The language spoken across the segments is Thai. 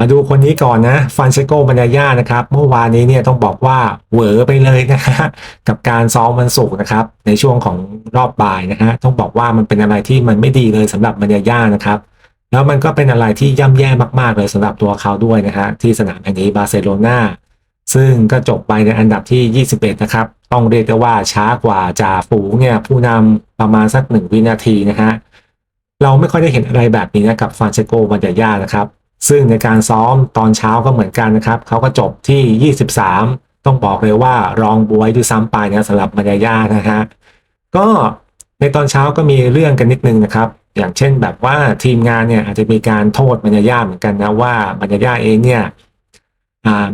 มาดูคนนี้ก่อนนะฟันเชโกบัญญานะครับ เมื่อวานนี้เนี่ยต้องบอกว่าเหวอไปเลยนะฮะกับการซ้อมวันศุกร์นะครับ ในช่วงของรอบบ่ายนะฮะต้องบอกว่ามันเป็นอะไรที่มันไม่ดีเลยสำหรับบัญญานะครับ แล้วมันก็เป็นอะไรที่ย่ำแย่มากๆเลยสำหรับตัวเขาด้วยนะฮะที่สนามแห่งนี้บาร์เซโลนาซึ่งก็จบไปในอันดับที่ 21 นะครับ ต้องเรียกได้ว่าช้ากว่าจ่าฝูงเนี่ยผู้นำประมาณสักหนึ่งวินาทีนะฮะเราไม่ค่อยได้เห็นอะไรแบบนี้นะกับฟานเชโกบัญญานะครับ ซึ่งในการซ้อมตอนเช้าก็เหมือนกันนะครับเขาก็จบที่ 23 ต้องบอกเลยว่ารองบวยด้วยซ้ำไปนะสำหรับบรรยานะฮะก็ในตอนเช้าก็มีเรื่องกันนิดนึงนะครับ อย่างเช่นแบบว่าทีมงานเนี่ยอาจจะมีการโทษบรรยาเหมือนกันนะว่าบรรยาเองเนี่ย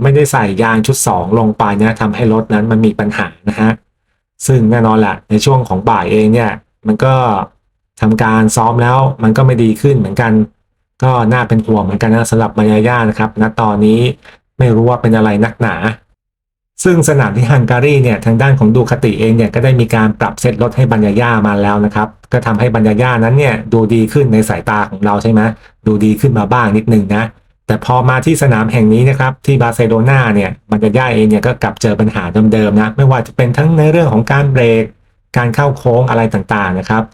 ไม่ได้ใส่ยางชุด 2 ลงไปนะทำให้รถนั้นมันมีปัญหานะฮะซึ่งแน่นอนแหละในช่วงของบ่ายเองเนี่ยมันก็ทำการซ้อมแล้วมันก็ไม่ดีขึ้นเหมือนกัน ก็น่าเป็นห่วงเหมือนกันนะสำหรับบรรยานะครับณตอนนี้ไม่รู้ว่าเป็นอะไรนักหนา ซึ่งสนามที่ฮังการีเนี่ยทางด้านของดูคติเองเนี่ยก็ได้มีการปรับเซตรถให้บรรยามาแล้วนะครับ ก็ทำให้บรรยานั้นเนี่ยดูดีขึ้นในสายตาของเราใช่ไหมดูดีขึ้นมาบ้างนิดนึงนะแต่พอมาที่สนามแห่งนี้นะครับที่บาร์เซโลนาเนี่ยบรรยาเองเนี่ยก็กลับเจอปัญหาเดิมๆนะไม่ว่าจะเป็นทั้งในเรื่องของการเบรกการเข้าโค้งอะไรต่างๆนะครับ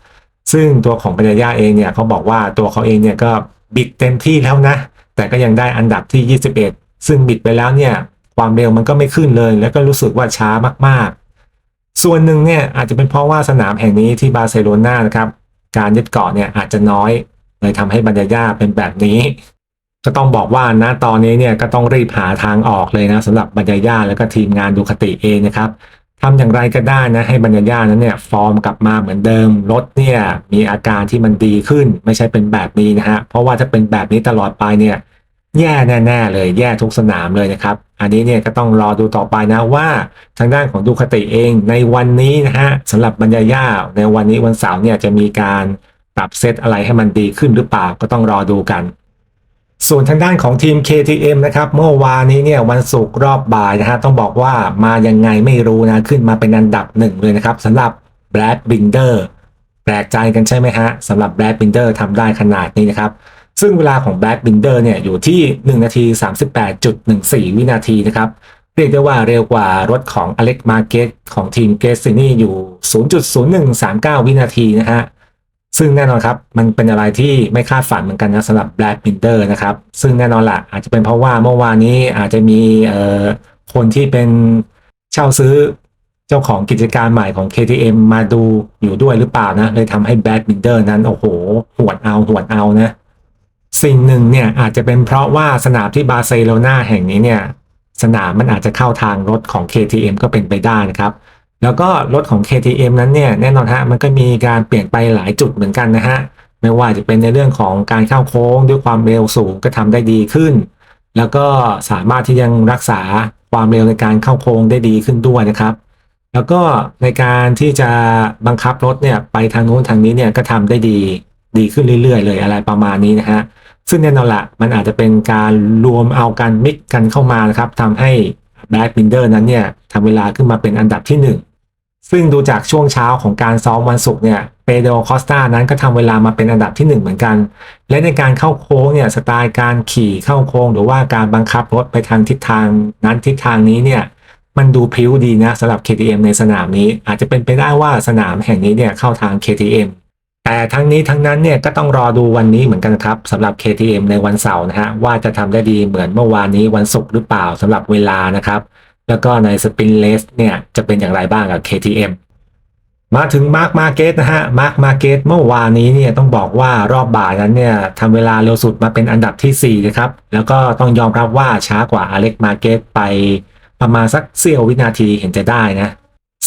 ซึ่งตัวของบรรยาเองเนี่ยเขาบอกว่าตัวเขาเองเนี่ยก็ บิดเต็มที่แล้วนะ แต่ก็ยังได้อันดับที่ 21 ซึ่งบิดไปแล้วเนี่ยความเร็วมันก็ไม่ขึ้นเลย แล้วก็รู้สึกว่าช้ามากๆ ส่วนหนึ่งเนี่ยอาจจะเป็นเพราะว่าสนามแห่งนี้ที่บาร์เซโลนานะครับการยึดเกาะเนี่ยอาจจะน้อยเลยทำให้บรรยาเป็นแบบนี้ก็ต้องบอกว่าณตอนนี้เนี่ยก็ต้องรีบหาทางออกเลยนะสำหรับบรรยาแล้วก็ทีมงานดูคติเองนะครับ ทำอย่างไรก็ได้นะให้บรรยายนั้นเนี่ยฟอร์มกลับมาเหมือนเดิมรถเนี่ยมีอาการที่มันดีขึ้นไม่ใช่เป็นแบบนี้นะฮะเพราะว่าถ้าเป็นแบบนี้ตลอดไปเนี่ยแย่แน่ๆเลยแย่ทุกสนามเลยนะครับ อันนี้เนี่ยก็ต้องรอดูต่อไปนะว่าทางด้านของดูคติเองในวันนี้นะฮะสำหรับบรรยาในวันนี้วันเสาร์เนี่ยจะมีการปรับเซตอะไรให้มันดีขึ้นหรือเปล่าก็ต้องรอดูกัน ส่วนทางด้านของทีม KTM นะครับเมื่อวานนี้เนี่ยวันศุกร์รอบบ่ายนะฮะต้องบอกว่ามายังไงไม่รู้นะขึ้นมาเป็นอันดับหนึ่งเลยนะครับสำหรับแบรดบินเดอร์แปลกใจกันใช่ไหมฮะสำหรับแบรดบินเดอร์ทำได้ขนาดนี้นะครับ ซึ่งเวลาของแบรดบินเดอร์เนี่ยอยู่ที่ 1 นาที 38.14 วินาทีนะครับ เรียกได้ว่าเร็วกว่ารถของอเล็กมาเกตของทีมเกสซินี่อยู่ 0.0139 วินาทีนะฮะ ซึ่งแน่นอนครับ มันเป็นอะไรที่ไม่คาดฝันเหมือนกันนะสำหรับแบล็กบินเ e อร์นะครับ ซึ่งแน่นอนละอาจจะเป็นเพราะว่าเมื่อวานนี้อาจจะมีเอ่อคนที่เป็นเช่าซื้อเจ้าของกิจการใหม่ของ KTM มาดูอยู่ด้วยหรือเปล่านะ เลยทำให้แบล็กบินเ e อร์นั้น โอ้โห หวดเอาหวดเอานะ สิ่งหนึ่งเนี่ยอาจจะเป็นเพราะว่าสนามที่บาร์เซโลนาแห่งนี้เนี่ย สนามมันอาจจะเข้าทางรถของ KTM ก็เป็นไปได้นะครับ แล้วก็รถของ KTM นั้นเนี่ยแน่นอนฮะมันก็มีการเปลี่ยนไปหลายจุดเหมือนกันนะฮะไม่ว่าจะเป็นในเรื่องของการเข้าโค้งด้วยความเร็วสูงก็ทำได้ดีขึ้น แล้วก็สามารถที่ยังรักษาความเร็วในการเข้าโค้งได้ดีขึ้นด้วยนะครับ แล้วก็ในการที่จะบังคับรถเนี่ยไปทางโน้นทางนี้เนี่ยก็ทำได้ดีดีขึ้นเรื่อยๆ เลยอะไรประมาณนี้นะฮะซึ่งแน่นอนละมันอาจจะเป็นการรวมเอากันมิกกันเข้ามานะครับทำให้แบ็กบินเดอร์นั้นเนี่ยทำเวลาขึ้นมาเป็นอันดับที่ 1 ซึ่งดูจากช่วงเช้าของการซ้อมวันศุกร์เนี่ยเปโดคอสตานั้นก็ทำเวลามาเป็นอันดับที่ 1 เหมือนกัน และในการเข้าโค้งเนี่ยสไตล์การขี่เข้าโค้ง หรือว่าการบังคับรถไปทางทิศทางนั้นทิศทางนี้เนี่ยมันดูพิ้วดีนะสำหรับ KTM ในสนามนี้อาจจะเป็นไปได้ว่าสนามแห่งนี้เนี่ยเข้าทาง KTM แต่ทั้งนี้ทั้งนั้นเนี่ยก็ต้องรอดูวันนี้เหมือนกันครับสำหรับ KTM ในวันเสาร์นะฮะว่าจะทำได้ดีเหมือนเมื่อวานนี้วันศุกร์หรือเปล่าสำหรับเวลานะครับ แล้วก็ในสปินเลสเนี่ยจะเป็นอย่างไรบ้างกับ KTM มาถึงมาร์คมาเก็ตนะฮะมาร์คมาเก็ตเมื่อวานนี้เนี่ยต้องบอกว่ารอบบ่ายนั้นเนี่ยทำเวลาเร็วสุดมาเป็นอันดับที่ 4 นะครับ แล้วก็ต้องยอมรับว่าช้ากว่าอเล็กมาเก็ตไปประมาณสักเสี้ยววินาทีเห็นจะได้นะ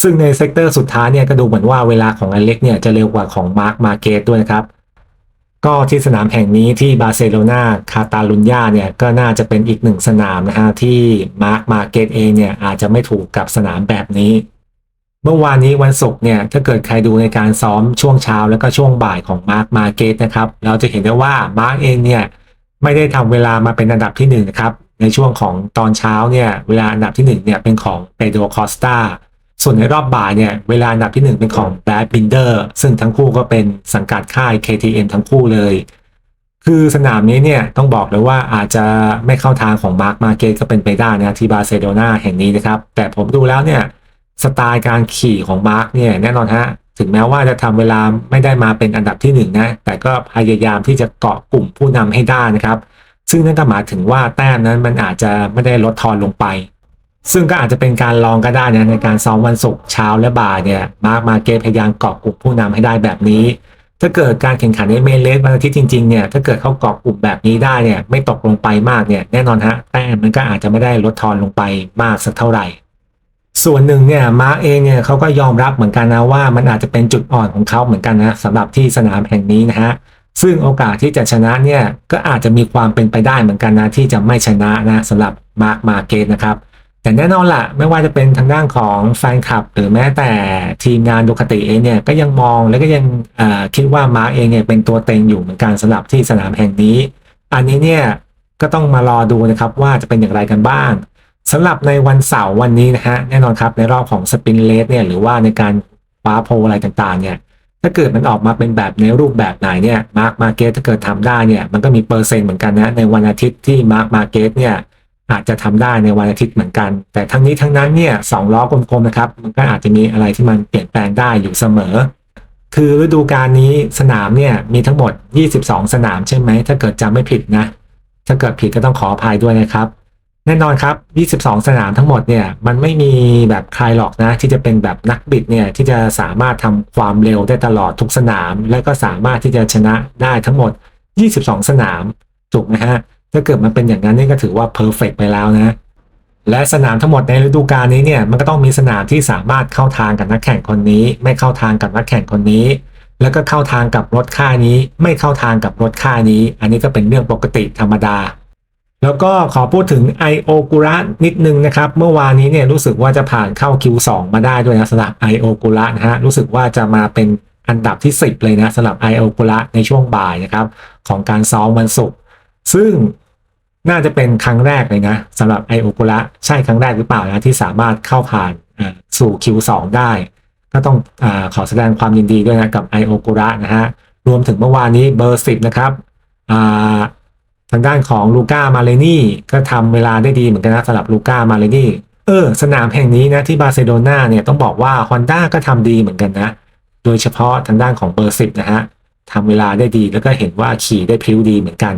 ซึ่งในเซกเตอร์สุดท้ายเนี่ยก็ดูเหมือนว่าเวลาของอเล็กเนี่ยจะเร็วกว่าของมาร์คมาเก็ตด้วยนะครับ ก็ที่สนามแห่งนี้ที่บาร์เซโลนาคาตาลุญญาเนี่ยก็น่าจะเป็นอีกหนึ่งสนามนะฮะที่มาร์คมาเก็ตเองเนี่ยอาจจะไม่ถูกกับสนามแบบนี้ เมื่อวานนี้วันศุกร์เนี่ยถ้าเกิดใครดูในการซ้อมช่วงเช้าแล้วก็ช่วงบ่ายของมาร์คมาเก็ตนะครับเราจะเห็นได้ว่ามาร์คเองเนี่ยไม่ได้ทำเวลามาเป็นอันดับที่1นนะครับในช่วงของตอนเช้าเนี่ยเวลาอันดับที่1เนี่ยเป็นของเปโดรคอสตา ส่วนในรอบบ่ายเนี่ยเวลาอันดับที่ 1 เป็นของแบดบินเดอร์ซึ่งทั้งคู่ก็เป็นสังกัดค่าย KTM ทั้งคู่เลย คือสนามนี้เนี่ยต้องบอกเลยว่าอาจจะไม่เข้าทางของมาร์คมาเกตก็เป็นไปได้นะที่บาร์เซโลนาแห่งนี้นะครับ แต่ผมดูแล้วเนี่ยสไตล์การขี่ของมาร์คเนี่ยแน่นอนฮะถึงแม้ว่าจะทำเวลาไม่ได้มาเป็นอันดับที่หนึ่งนะแต่ก็พยายามที่จะเกาะกลุ่มผู้นำให้ได้นะครับ ซึ่งนั่นก็หมายถึงว่าแต้มนั้นมันอาจจะไม่ได้ลดทอนลงไป ซึ่งก็อาจจะเป็นการลองก็ได้นะในการซ้อมวันศุกร์เช้าและบ่ายเนี่ยมาร์คมาเกตพยายามเกาะกลุ่มผู้นำให้ได้แบบนี้ ถ้าเกิดการแข่งขันในเมเลสวันอาทิตย์จริงๆเนี่ยถ้าเกิดเขาเกาะกลุ่มแบบนี้ได้เนี่ยไม่ตกลงไปมากเนี่ยแน่นอนฮะแต้มมันก็อาจจะไม่ได้ลดทอนลงไปมากสักเท่าไหร่ ส่วนหนึ่งเนี่ยมาร์กเองเนี่ยเขาก็ยอมรับเหมือนกันนะว่ามันอาจจะเป็นจุดอ่อนของเขาเหมือนกันนะสำหรับที่สนามแห่งนี้นะฮะซึ่งโอกาสที่จะชนะเนี่ยก็อาจจะมีความเป็นไปได้เหมือนกันนะที่จะไม่ชนะนะสำหรับมาร์กมาเกตนะครับ แต่แน่นอนละไม่ว่าจะเป็นทางด้านของแฟนคลับ หรือแม้แต่ทีมงานดูคติเองเนี่ยก็ยังมองและก็ยังคิดว่ามาร์กเองเนี่ยเป็นตัวเต็งอยู่เหมือนกันสำหรับที่สนามแห่งนี้ อันนี้เนี่ยก็ต้องมารอดูนะครับว่าจะเป็นอย่างไรกันบ้างสำหรับในวันเสาร์วันนี้นะฮะแน่นอนครับในรอบของสปินเลสเนี่ยหรือว่าในการคว้าโพลอะไรต่างๆเนี่ยถ้าเกิดมันออกมาเป็นแบบในรูปแบบไหนเนี่ยมาร์กมาเก็ตถ้าเกิดทำได้เนี่ยมันก็มีเปอร์เซ็นต์เหมือนกันนะในวันอาทิตย์ที่มาร์กมาเก็ตเนี่ย อาจจะทำได้ในวันอาทิตย์เหมือนกัน แต่ทั้งนี้ทั้งนั้นเนี่ยสองล้อกลมๆนะครับ มันก็อาจจะมีอะไรที่มันเปลี่ยนแปลงได้อยู่เสมอ คือฤดูกาลนี้สนามเนี่ยมีทั้งหมด 22 สนามใช่ไหม ถ้าเกิดจำไม่ผิดนะ ถ้าเกิดผิดก็ต้องขออภัยด้วยนะครับ แน่นอนครับ 22 สนามทั้งหมดเนี่ยมันไม่มีแบบใครหรอกนะ ที่จะเป็นแบบนักบิดเนี่ยที่จะสามารถทำความเร็วได้ตลอดทุกสนาม และก็สามารถที่จะชนะได้ทั้งหมด 22 สนามถูกไหมฮะ ถ้าเกิดมันเป็นอย่างนั้นนี่ก็ถือว่าเพอร์เฟกไปแล้วนะ และสนามทั้งหมดในฤดูกาลนี้เนี่ยมันก็ต้องมีสนามที่สามารถเข้าทางกับนักแข่งคนนี้ ไม่เข้าทางกับนักแข่งคนนี้ แล้วก็เข้าทางกับรถค่านี้ ไม่เข้าทางกับรถค่านี้ อันนี้ก็เป็นเรื่องปกติธรรมดา แล้วก็ขอพูดถึง i o g u r a นิดนึงนะครับ เมื่อวานนี้เนี่ยรู้สึกว่าจะผ่านเข้า Q2 มาได้ด้วยนะสำหรับ i o g u r a นะฮะรู้สึกว่าจะมาเป็นอันดับที่ 10 เลยนะสำหรับ i o g u r a ในช่วงบ่ายนะครับของการซ้อมวันศุกร์ซึ่ง น่าจะเป็นครั้งแรกเลยนะสำหรับไอโอกุระใช่ครั้งแรกหรือเปล่านะที่สามารถเข้าผ่านอ่าสู่ Q2 ได้ ก็ต้องอขอแสดงความยินดีด้วยนะกับไอโอกุระนะฮะรวมถึงเมื่อวานนี้เบอร์ 10 นะครับทางด้านของลูก้ามาเลนี่ก็ทำเวลาได้ดีเหมือนกันนะสำหรับลูก้ามาเลนี่เออสนามแห่งนี้นะที่บาร์เซโลนาเนี่ยต้องบอกว่า Honda ก็ทำดีเหมือนกันนะ โดยเฉพาะทางด้านของเบอร์ 10 นะฮะทำเวลาได้ดีแล้วก็เห็นว่าขี่ได้พริ้วดีเหมือนกัน